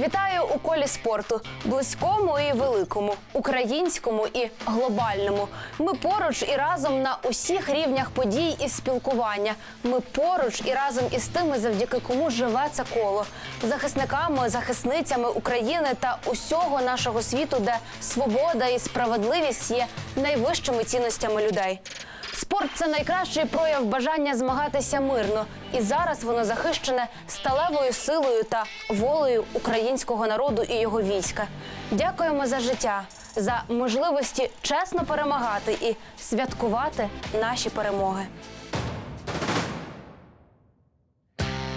Вітаю у колі спорту близькому і великому, українському і глобальному. Ми поруч і разом на усіх рівнях подій і спілкування. Ми поруч і разом із тими, завдяки кому живе це коло, захисниками, захисницями України та усього нашого світу, де свобода і справедливість є найвищими цінностями людей. Спорт це найкращий прояв бажання змагатися мирно, і зараз воно захищене сталевою силою та волею українського народу і його війська. Дякуємо за життя, за можливості чесно перемагати і святкувати наші перемоги.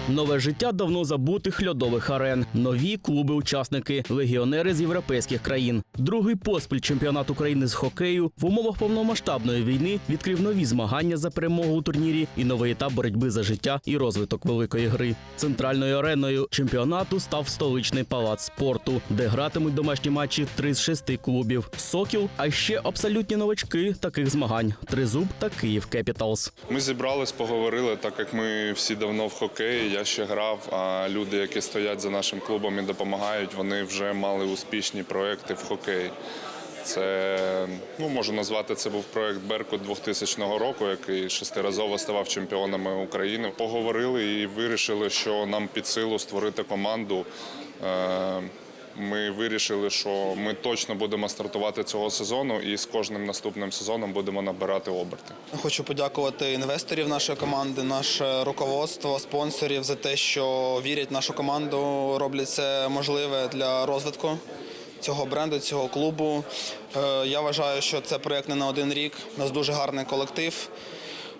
Нове життя давно забутих льодових арен, нові клуби-учасники, легіонери з європейських країн. Другий поспіль чемпіонат України з хокею в умовах повномасштабної війни відкрив нові змагання за перемогу у турнірі і новий етап боротьби за життя і розвиток великої гри. Центральною ареною чемпіонату став столичний палац спорту, де гратимуть домашні матчі три з шести клубів: Сокіл, а ще абсолютні новачки таких змагань: Тризуб та Київ Кепіталс. Ми зібрались, поговорили, так як ми всі давно в хокеї. Я ще грав. А люди, які стоять за нашим клубом і допомагають, вони вже мали успішні проекти в хокеї. Це ну можу назвати це був проект Беркут 2000 року, який шестиразово ставав чемпіонами України. Поговорили і вирішили, що нам під силу створити команду. Е, Ми вирішили, що ми точно будемо стартувати цього сезону, і з кожним наступним сезоном будемо набирати оберти. Хочу подякувати інвесторів нашої команди, наше руководство, спонсорів за те, що вірять в нашу команду, роблять це можливе для розвитку цього бренду, цього клубу. Е, Я вважаю, що це проєкт не на один рік. У нас дуже гарний колектив.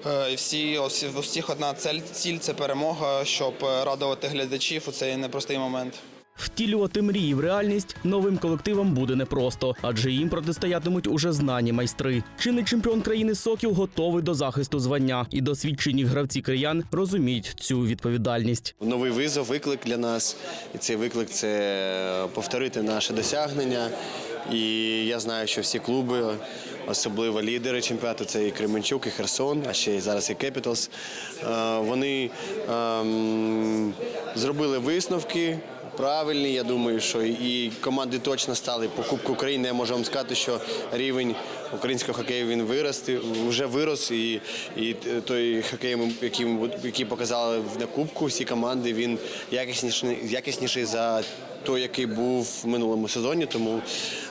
Е, І всі у всіх одна ціль це перемога, щоб е, радувати глядачів у цей непростий момент. Втілювати мрії в реальність новим колективам буде непросто, адже їм протистоятимуть уже знані майстри. Чинний чемпіон країни Сокіл готовий до захисту звання, і досвідчені гравці киян розуміють цю відповідальність. Новий визов, виклик для нас. І цей виклик це повторити наше досягнення. І я знаю, що всі клуби, особливо лідери чемпіонату, це і Кременчук, і Херсон, а ще й зараз і Кепіталс. Вони ем, зробили висновки. Правильні, я думаю, що і команди точно стали по Кубку України. Я можу вам сказати, що рівень українського хокею він вирос, вже вирос, і, і той хокей, який, який показали на Кубку, всі команди, він якісніший, якісніший за той, який був в минулому сезоні. Тому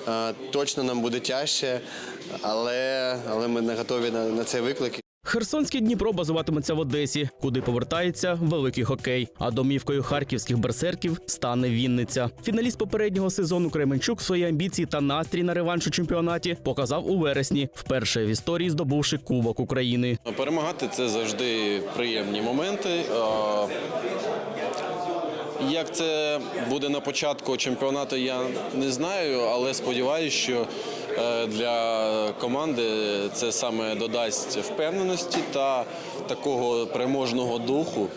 е, точно нам буде тяжче, але, але ми не готові на, на цей виклик. Херсонський Дніпро базуватиметься в Одесі, куди повертається великий хокей. А домівкою харківських берсерків стане Вінниця. Фіналіст попереднього сезону Кременчук свої амбіції та настрій на реванш у чемпіонаті показав у вересні, вперше в історії здобувши Кубок України. Перемагати це завжди приємні моменти. Як це буде на початку чемпіонату, я не знаю, але сподіваюся, що для команди це саме додасть впевненості та такого переможного духу.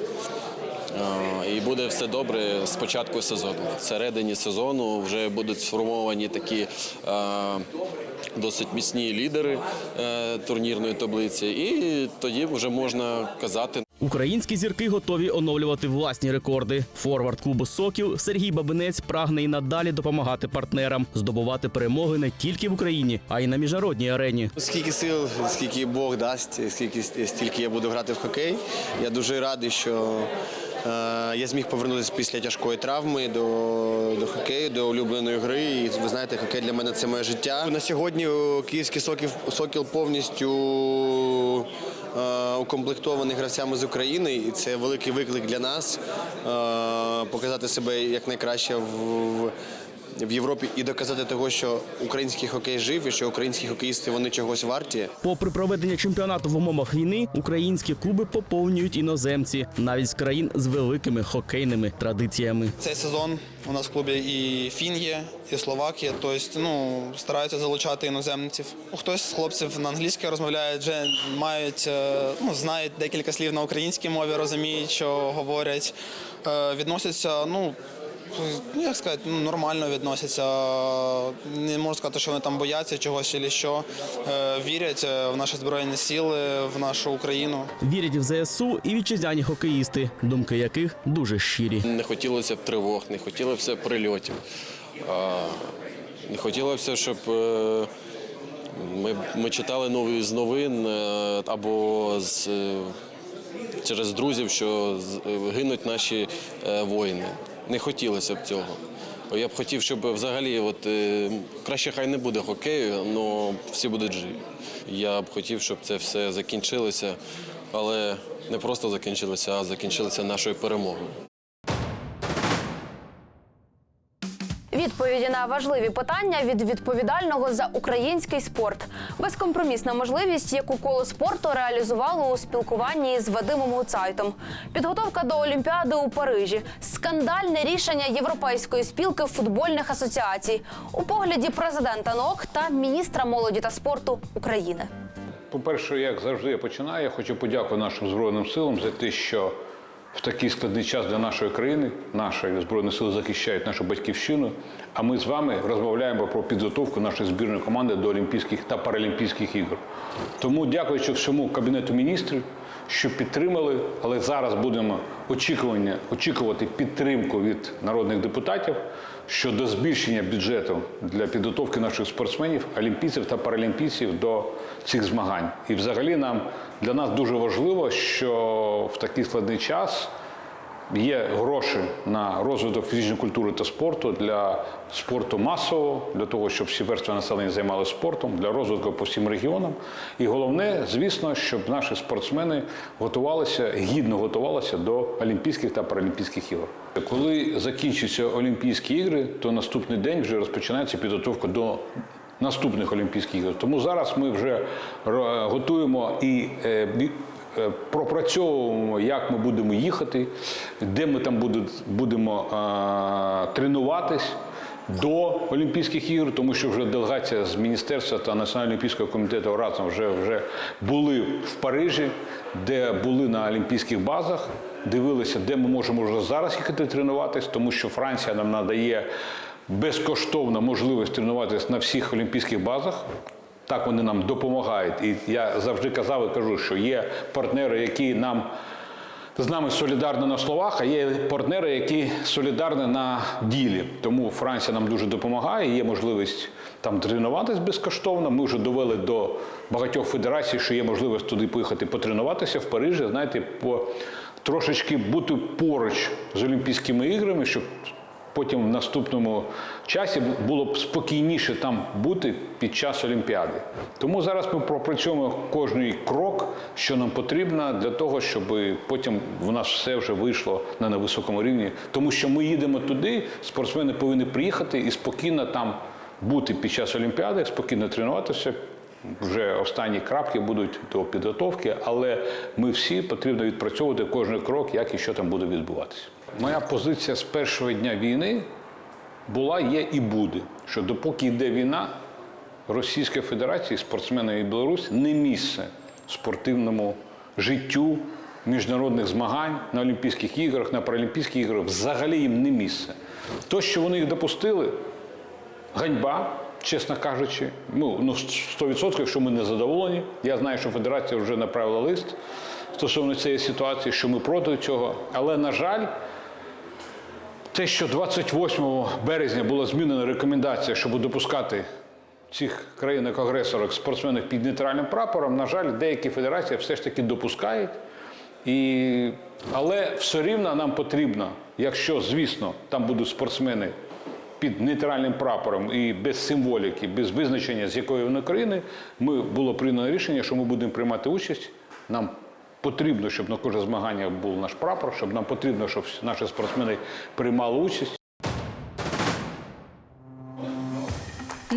Е, І буде все добре з початку сезону. Всередині сезону вже будуть сформовані такі е, досить міцні лідери е, турнірної таблиці, і тоді вже можна казати. Українські зірки готові оновлювати власні рекорди. Форвард клубу Сокіл Сергій Бабинець прагне і надалі допомагати партнерам, здобувати перемоги не тільки в Україні, а й на міжнародній арені. Скільки сил, скільки Бог дасть, скільки стільки я буду грати в хокей. Я дуже радий, що я зміг повернутися після тяжкої травми до, до хокею, до улюбленої гри. І ви знаєте, хокей для мене це моє життя. На сьогодні київський сокіл, сокіл повністю е, укомплектований гравцями з України, і це великий виклик для нас е, показати себе як найкраще в. В Європі і доказати того, що український хокей жив і що українські хокеїсти вони чогось варті. Попри проведення чемпіонату в умовах війни, українські клуби поповнюють іноземці, навіть з країн з великими хокейними традиціями. Цей сезон у нас в клубі і Фін є, і Словакія. Тобто, ну, стараються залучати іноземців. Хтось з хлопців на англійській розмовляє, вже мають, е, ну, знають декілька слів на українській мові, розуміють, що говорять. Е, Відносяться, ну. Ну, як сказати, ну, нормально відносяться. Не можу сказати, що вони там бояться чогось чи що. Е, Вірять е, в наші збройні сили, в нашу Україну. Вірять в ЗСУ і вітчизняні хокеїсти, думки яких дуже щирі. Не хотілося б тривог, не хотілося б прильотів. Не хотілося, щоб е, ми, ми читали нові з новин або з, через друзів, що з- гинуть наші воїни. Не хотілося б цього. Я б хотів, щоб взагалі, от, е, краще хай не буде хокею, але всі будуть живі. Я б хотів, щоб це все закінчилося, але не просто закінчилося, а закінчилося нашою перемогою. Відповіді на важливі питання від відповідального за український спорт. Безкомпромісна можливість, яку коло спорту реалізувало у спілкуванні з Вадимом Гуцайтом. Підготовка до Олімпіади у Парижі, скандальне рішення Європейської спілки футбольних асоціацій у погляді президента НОК та міністра молоді та спорту України. По-перше, як завжди я починаю, я хочу подякувати нашим Збройним силам за те, що в такий складний час для нашої країни наші Збройні сили захищають нашу батьківщину. А ми з вами розмовляємо про підготовку нашої збірної команди до Олімпійських та Паралімпійських ігор. Тому, дякуючи всьому Кабінету міністрів, що підтримали, але зараз будемо очікування, очікувати підтримку від народних депутатів щодо збільшення бюджету для підготовки наших спортсменів, олімпійців та паралімпійців до цих змагань. І взагалі нам для нас дуже важливо, що в такий складний час є гроші на розвиток фізичної культури та спорту для спорту масового, для того, щоб всі верстви населення займалися спортом, для розвитку по всім регіонам. І головне, звісно, щоб наші спортсмени готувалися, гідно готувалися до Олімпійських та Паралімпійських ігор. Коли закінчаться Олімпійські ігри, то наступний день вже розпочинається підготовка до наступних Олімпійських ігор. Тому зараз ми вже готуємо і е, пропрацьовуємо, як ми будемо їхати, де ми там будемо е, тренуватись. До Олімпійських ігор, тому що вже делегація з міністерства та Національного олімпійського комітету разом вже, вже були в Парижі, де були на олімпійських базах, дивилися, де ми можемо вже зараз їхати тренуватись, тому що Франція нам надає безкоштовно можливість тренуватися на всіх олімпійських базах. Так вони нам допомагають. І я завжди казав і кажу, що є партнери, які нам з нами солідарні на словах, а є партнери, які солідарні на ділі. Тому Франція нам дуже допомагає. Є можливість там тренуватись безкоштовно. Ми вже довели до багатьох федерацій, що є можливість туди поїхати потренуватися в Парижі. Знаєте, по трошечки бути поруч з Олімпійськими іграми, щоб потім в наступному часі було б спокійніше там бути під час Олімпіади. Тому зараз ми пропрацьовуємо кожний крок, що нам потрібно для того, щоб потім в нас все вже вийшло на невисокому рівні. Тому що ми їдемо туди, спортсмени повинні приїхати і спокійно там бути під час Олімпіади, спокійно тренуватися. Вже останні крапки будуть до підготовки, але ми всі потрібно відпрацьовувати кожен крок, як і що там буде відбуватися. Моя позиція з першого дня війни була, є і буде, що допоки йде війна, Російська Федерація, спортсмени і Білорусь не місце спортивному життю міжнародних змагань на Олімпійських іграх, на Паралімпійських іграх взагалі їм не місце. То, що вони їх допустили, ганьба, чесно кажучи. Ну, ну 100%, що ми не задоволені. Я знаю, що федерація вже направила лист стосовно цієї ситуації, що ми проти цього. Але, на жаль, те, що 28 березня була змінена рекомендація, щоб допускати цих країнах-агресорах спортсменів під нейтральним прапором, на жаль, деякі федерації все ж таки допускають. І... Але все рівно нам потрібно, якщо, звісно, там будуть спортсмени під нейтральним прапором і без символіки, без визначення, з якої вони країни, ми було прийнято рішення, що ми будемо приймати участь. Нам потрібно, щоб на кожне змагання був наш прапор, щоб нам потрібно, щоб наші спортсмени приймали участь.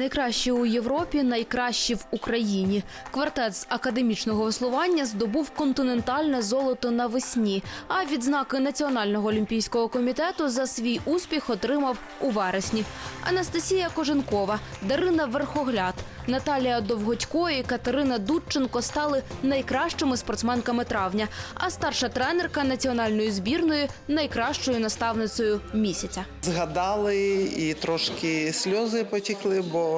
Найкращі у Європі, найкращі в Україні. Квартет з академічного веслування здобув континентальне золото навесні. А відзнаки Національного олімпійського комітету за свій успіх отримав у вересні. Анастасія Коженкова, Дарина Верхогляд, Наталія Довгодько і Катерина Дудченко стали найкращими спортсменками травня. А старша тренерка національної збірної найкращою наставницею місяця. Згадали і трошки сльози потікли, бо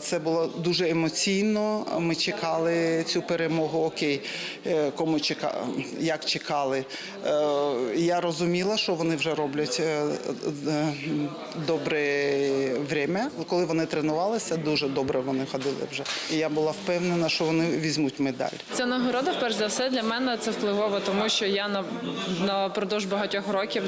це було дуже емоційно. Ми чекали цю перемогу. Окей, е, кому чека... як чекали. Е, Я розуміла, що вони вже роблять е, добре время. Коли вони тренувалися, дуже добре вони ходили вже. І я була впевнена, що вони візьмуть медаль. Ця нагорода, перш за все, для мене це впливово, тому що я на напродовж багатьох років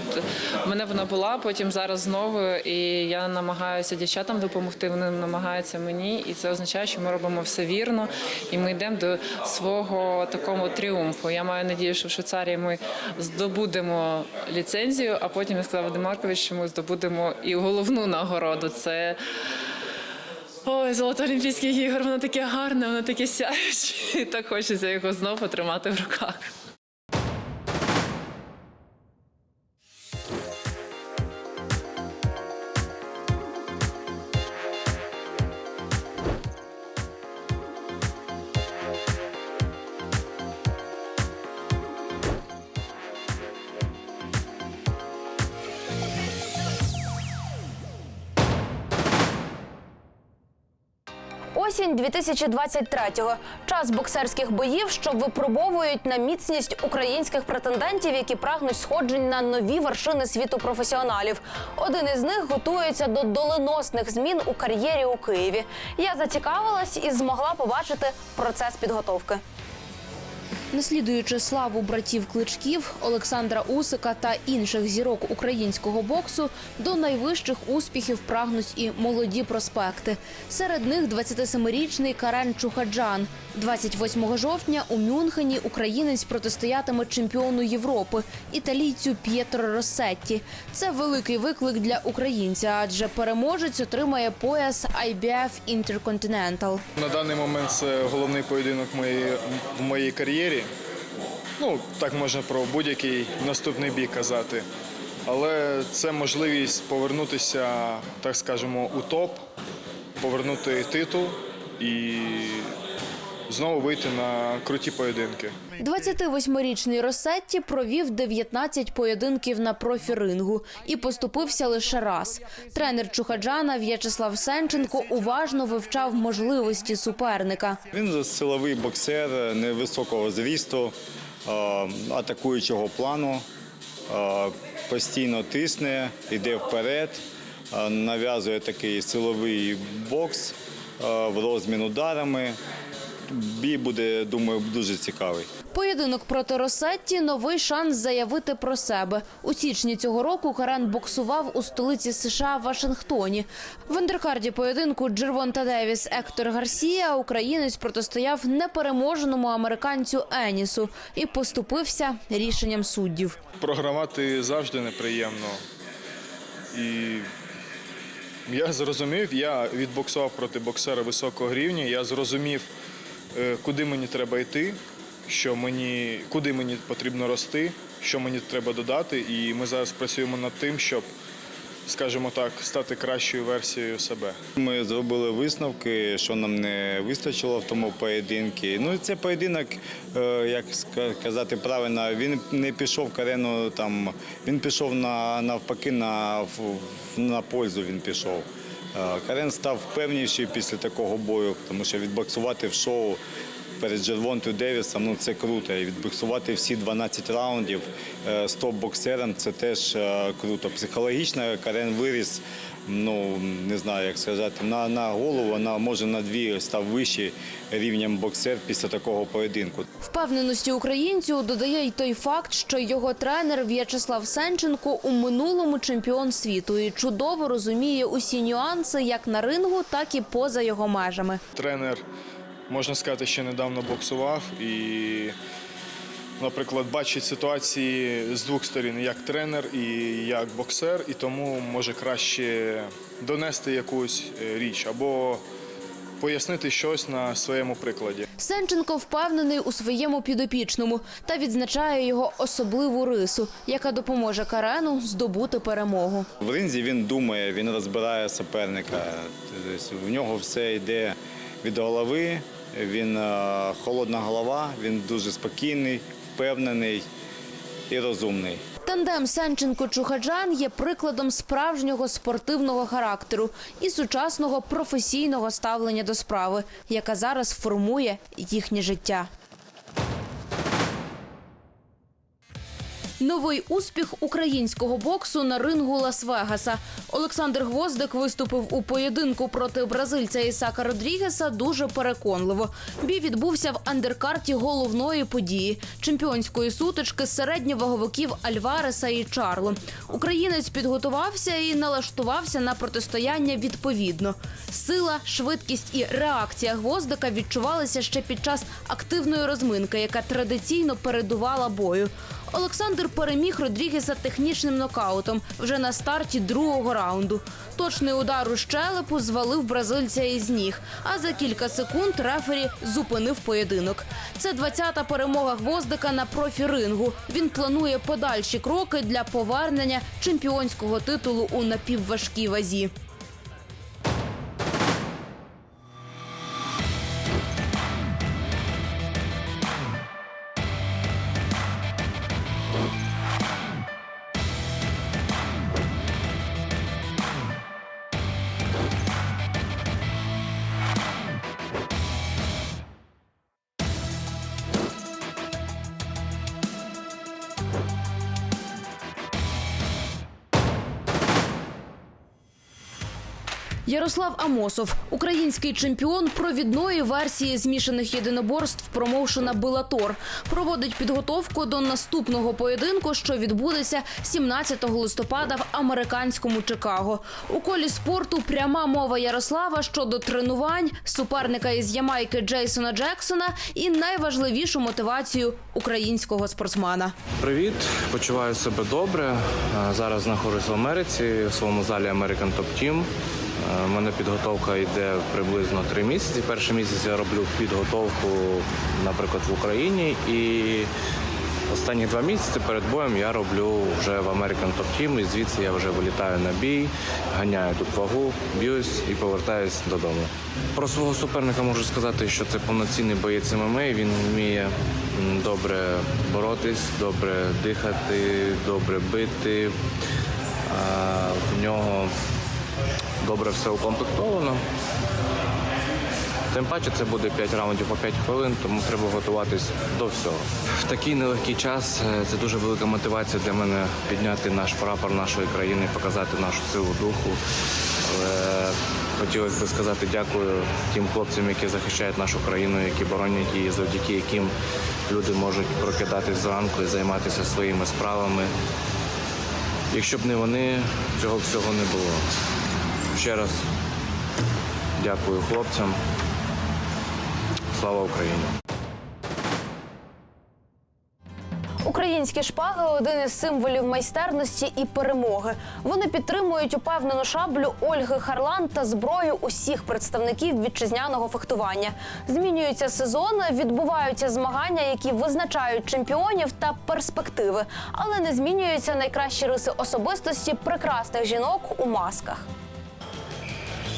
мене вона була, потім зараз знову, і я намагаюся дівчатам допомогти. Вони намагаються мені, і це означає, що ми робимо все вірно, і ми йдемо до свого такого тріумфу. Я маю надію, що в Швейцарії ми здобудемо ліцензію, а потім я сказав Вадим Маркович, що ми здобудемо і головну нагороду. Це Ой, золото Олімпійських ігор, воно таке гарне, воно таке сяюче. Так хочеться його знову потримати в руках. 2023-го. Час боксерських боїв, що випробовують на міцність українських претендентів, які прагнуть сходжень на нові вершини світу професіоналів. Один із них готується до доленосних змін у кар'єрі у Києві. Я зацікавилась і змогла побачити процес підготовки. Наслідуючи славу братів кличків Олександра Усика та інших зірок українського боксу, до найвищих успіхів прагнуть і молоді проспекти. Серед них 27-річний Карен Чухаджан. 28 жовтня у Мюнхені українець протистоятиме чемпіону Європи італійцю П'єтро Россетті. Це великий виклик для українця, адже переможець отримає пояс IBF Intercontinental. На даний момент це головний поєдинок в моїй кар'єрі. Ну, так можна про будь-який наступний бій казати. Але це можливість повернутися, так скажемо, у топ, повернути титул і знову вийти на круті поєдинки. 28-річний Росетті провів 19 поєдинків на профірингу і поступився лише раз. Тренер Чухаджана В'ячеслав Сенченко уважно вивчав можливості суперника. Він силовий боксер невисокого зрісту, е, атакуючого плану, постійно тисне, йде вперед, нав'язує такий силовий бокс в розмін ударами. Бій буде, думаю, дуже цікавий. Поєдинок проти Росетті – новий шанс заявити про себе. У січні цього року Карен боксував у столиці США Вашингтоні. В андеркарді поєдинку Джервонта Девіс Ектор Гарсія українець протистояв непереможеному американцю Енісу і поступився рішенням суддів. Програвати завжди неприємно. І я зрозумів, я відбоксував проти боксера високого рівня, я зрозумів, куди мені треба йти, що мені, куди мені потрібно рости, що мені треба додати. І ми зараз працюємо над тим, щоб, скажімо так, стати кращою версією себе. Ми зробили висновки, що нам не вистачило в тому поєдинку. Ну, це поєдинок, е, як ска- казати правильно, він не пішов Карену там, він пішов на навпаки на, на пользу він пішов. Е, Карен став впевніший після такого бою, тому що відбоксувати в шоу перед Джервонтою Девісом, ну це круто. І відбоксувати всі 12 раундів е, з топ-боксером це теж е, круто. Психологічно Карен виріс, ну не знаю, як сказати, на, на голову, на може на дві став вищий рівнем боксер після такого поєдинку. Впевненості українцю додає й той факт, що його тренер В'ячеслав Сенченко у минулому чемпіон світу і чудово розуміє усі нюанси як на рингу, так і поза його межами. Тренер, можна сказати, ще недавно боксував і наприклад, бачить ситуації з двох сторін, як тренер і як боксер, і тому може краще донести якусь е, річ або пояснити щось на своєму прикладі. Сенченко впевнений у своєму підопічному та відзначає його особливу рису, яка допоможе Карену здобути перемогу. В ринзі він думає, він розбирає суперника. Тобто В нього все йде від голови. Він е, холодна голова, він дуже спокійний, впевнений і розумний. Тандем Сенченко Чухаджан є прикладом справжнього спортивного характеру і сучасного професійного ставлення до справи, яка зараз формує їхнє життя. Новий успіх українського боксу на рингу Лас-Вегаса. Олександр Гвоздик виступив у поєдинку проти бразильця Ісака Родрігеса дуже переконливо. Бій відбувся в андеркарті головної події чемпіонської сутички середньоваговиків Альвареса і Чарло. Українець підготувався і налаштувався на протистояння відповідно. Сила, швидкість і реакція гвоздика відчувалися ще під час активної розминки, яка традиційно передувала бою. Олександр переміг Родрігеса технічним нокаутом вже на старті другого раунду. Точний удар у щелепу звалив бразильця із ніг. А за кілька секунд рефері зупинив поєдинок. Це 20-та перемога гвоздика на профі-рингу. Він планує подальші кроки для повернення чемпіонського титулу у напівважкій вазі. Ярослав Амосов, український чемпіон провідної версії змішаних єдиноборств промоушена Белатор, проводить підготовку до наступного поєдинку, що відбудеться 17 листопада в американському Чикаго. У колі спорту пряма мова Ярослава щодо тренувань, суперника із Ямайки Джейсона Джексона і найважливішу мотивацію українського спортсмена. Привіт, почуваю себе добре. Е, Зараз знаходжусь в Америці в своєму залі American Top Team. У мене підготовка йде приблизно три місяці. Перший місяць я роблю підготовку, наприклад, в Україні, і останні два місяці перед боєм я роблю вже в American Top Team, і звідси я вже вилітаю на бій, ганяю тут вагу, б'юсь і повертаюсь додому. Про свого суперника можу сказати, що це повноцінний боєць ММА. Він вміє добре боротись, добре дихати, добре бити. В нього добре все укомплектовано. Тим паче це буде 5 раундів по 5 хвилин, тому треба готуватись до всього. В такий нелегкий час е, це дуже велика мотивація для мене підняти наш прапор нашої країни, показати нашу силу духу. Але хотілося б сказати дякую тим хлопцям, які захищають нашу країну, які боронять її, завдяки яким люди можуть прокидатись зранку і займатися своїми справами. Якщо б не вони, цього всього не було. Ще раз дякую хлопцям. Слава Україні! Українські шпаги один із символів майстерності і перемоги. Вони підтримують упевнену шаблю Ольги Харлан та зброю усіх представників вітчизняного фехтування. Змінюються сезони, відбуваються змагання, які визначають чемпіонів та перспективи, але не змінюються найкращі риси особистості прекрасних жінок у масках.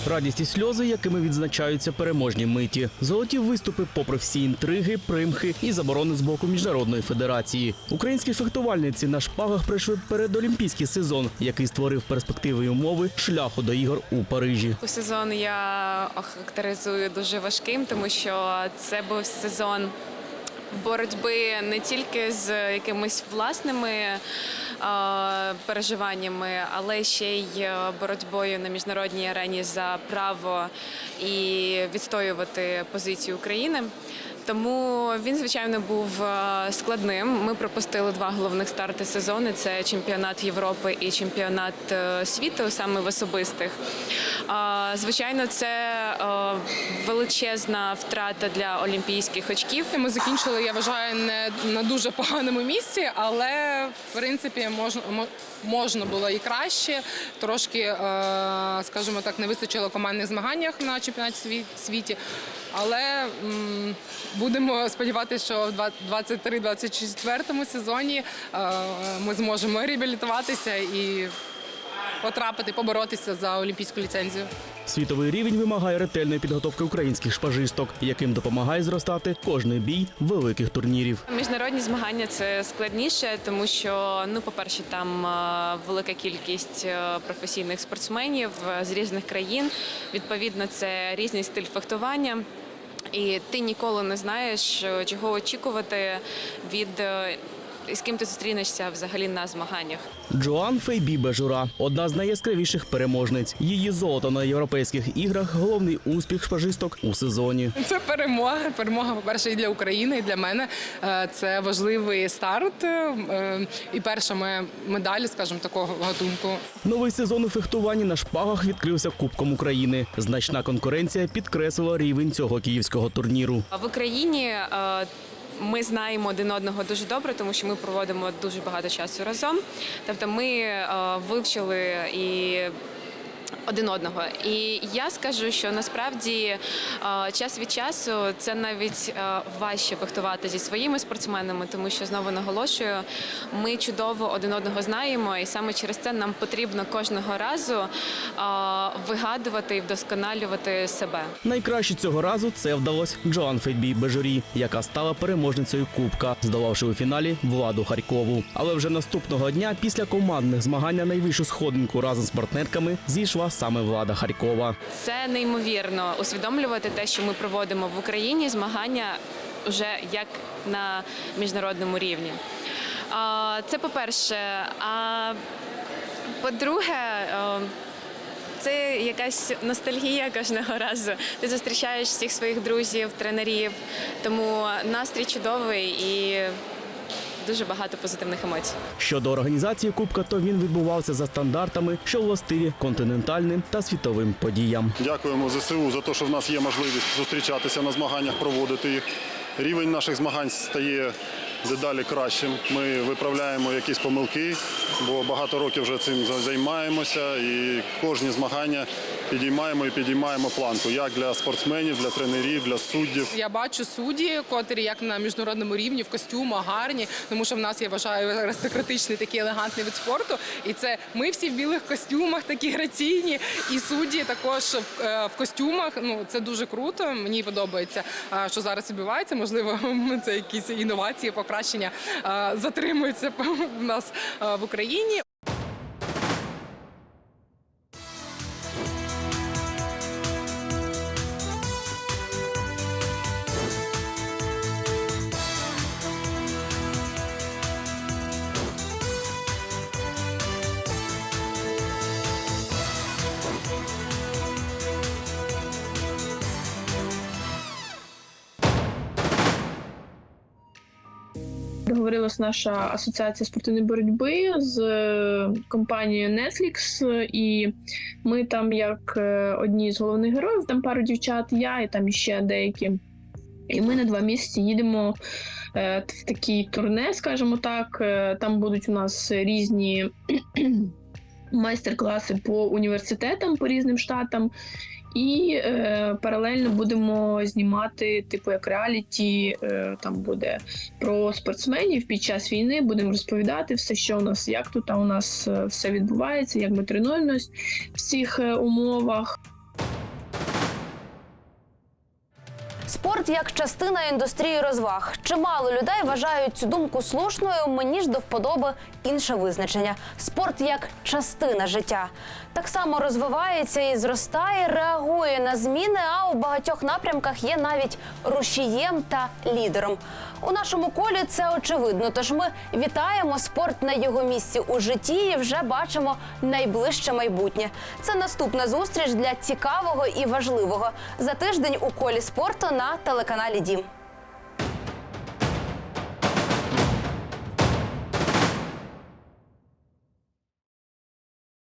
Радість і сльози, якими відзначаються переможні миті, золоті виступи, попри всі інтриги, примхи і заборони з боку міжнародної федерації. Українські фехтувальниці на шпагах пройшли передолімпійський сезон, який створив перспективи й умови шляху до ігор у Парижі. У сезон я охарактеризую дуже важким, тому що це був сезон боротьби не тільки з якимись власними е, переживаннями, але ще й е, боротьбою на міжнародній арені за право і відстоювати позицію України. Тому він, звичайно, був е, складним. Ми пропустили два головних старти сезону: це чемпіонат Європи і чемпіонат е, світу, саме в особистих. Звичайно, це е, величезна втрата для олімпійських очків. Ми закінчили, я вважаю, не на дуже поганому місці, але в принципі можна можна було і краще. Трошки, скажімо так, не вистачило командних змаганнях на чемпіонаті сві- світі. Але м, будемо сподіватися, що в два- 23-24 сезоні е, ми зможемо реабілітуватися і потрапити, поборотися за олімпійську ліцензію. Світовий рівень вимагає ретельної підготовки українських шпажисток, яким допомагає зростати кожний бій великих турнірів. Міжнародні змагання це складніше, тому що ну, по-перше, там е, велика кількість е, професійних спортсменів е, з різних країн. Відповідно, це різний стиль фехтування. І ти ніколи не знаєш, е, чого очікувати від е, з ким ти зустрінешся взагалі на змаганнях. Джоан Фейбі Бежура одна з найяскравіших переможниць. Її золото на європейських іграх головний успіх шпажисток у сезоні. Це перемога. Перемога, по-перше, і для України, і для мене. Е, Це важливий старт е, і перша моя медаль, скажімо, такого гатунку. Новий сезон у фехтуванні на шпагах відкрився Кубком України. Значна конкуренція підкреслила рівень цього київського турніру. В Україні е, ми знаємо один одного дуже добре, тому що ми проводимо дуже багато часу разом. Тобто ми е, вивчили і. Один одного, і я скажу, що насправді е, час від часу це навіть е, важче фехтувати зі своїми спортсменами, тому що знову наголошую, ми чудово один одного знаємо, і саме через це нам потрібно кожного разу е, вигадувати і вдосконалювати себе. Найкраще цього разу це вдалося Джоан Фейбі Бежурі, яка стала переможницею Кубка, здолавши у фіналі Владу Харькову. Але вже наступного дня, після командних змагань на найвищу сходинку разом з партнерками, зійшла саме Влада Харькова. Це неймовірно усвідомлювати те, що ми проводимо в Україні змагання вже як на міжнародному рівні. Це по-перше. А по-друге, це якась ностальгія кожного разу. Ти зустрічаєш всіх своїх друзів, тренерів, тому настрій чудовий і дуже багато позитивних емоцій. Щодо організації Кубка, то він відбувався за стандартами, що властиві континентальним та світовим подіям. Дякуємо ЗСУ за те, що в нас є можливість зустрічатися на змаганнях, проводити їх. Рівень наших змагань стає дедалі кращим. Ми виправляємо якісь помилки, бо багато років вже цим за- займаємося і кожні змагання підіймаємо і підіймаємо планку як для спортсменів, для тренерів, для суддів. Я бачу судді, котрі як на міжнародному рівні в костюмах гарні, тому що в нас я вважаю аристократичний такий елегантний вид спорту. І це ми всі в білих костюмах, такі граційні, і судді також в, е, костюмах. Ну це дуже круто. Мені подобається, що зараз відбувається. Можливо, це якісь інновації, покращення а, затримуються в нас в Україні. Договорилась наша асоціація спортивної боротьби з е, компанією Netflix, і ми там, як е, одні з головних героїв, там пару дівчат, я і там іще деякі. І ми на два місяці їдемо е, в такий турне, скажімо так. Там будуть у нас різні майстер-класи по університетам, по різним штатам. І е, паралельно будемо знімати, типу, як реаліті, е, там буде про спортсменів під час війни. Будемо розповідати все, що у нас, як тут а у нас е, все відбувається, як ми тренуємось в цих е, умовах. Спорт як частина індустрії розваг. Чимало людей вважають цю думку слушною. Мені ж до вподоби інше визначення: спорт як частина життя. Так само розвивається і зростає, реагує на зміни, а у багатьох напрямках є навіть рушієм та лідером. У нашому колі це очевидно. Тож ми вітаємо спорт на його місці у житті і вже бачимо найближче майбутнє. Це наступна зустріч для цікавого і важливого за тиждень у колі спорту на телеканалі Дім.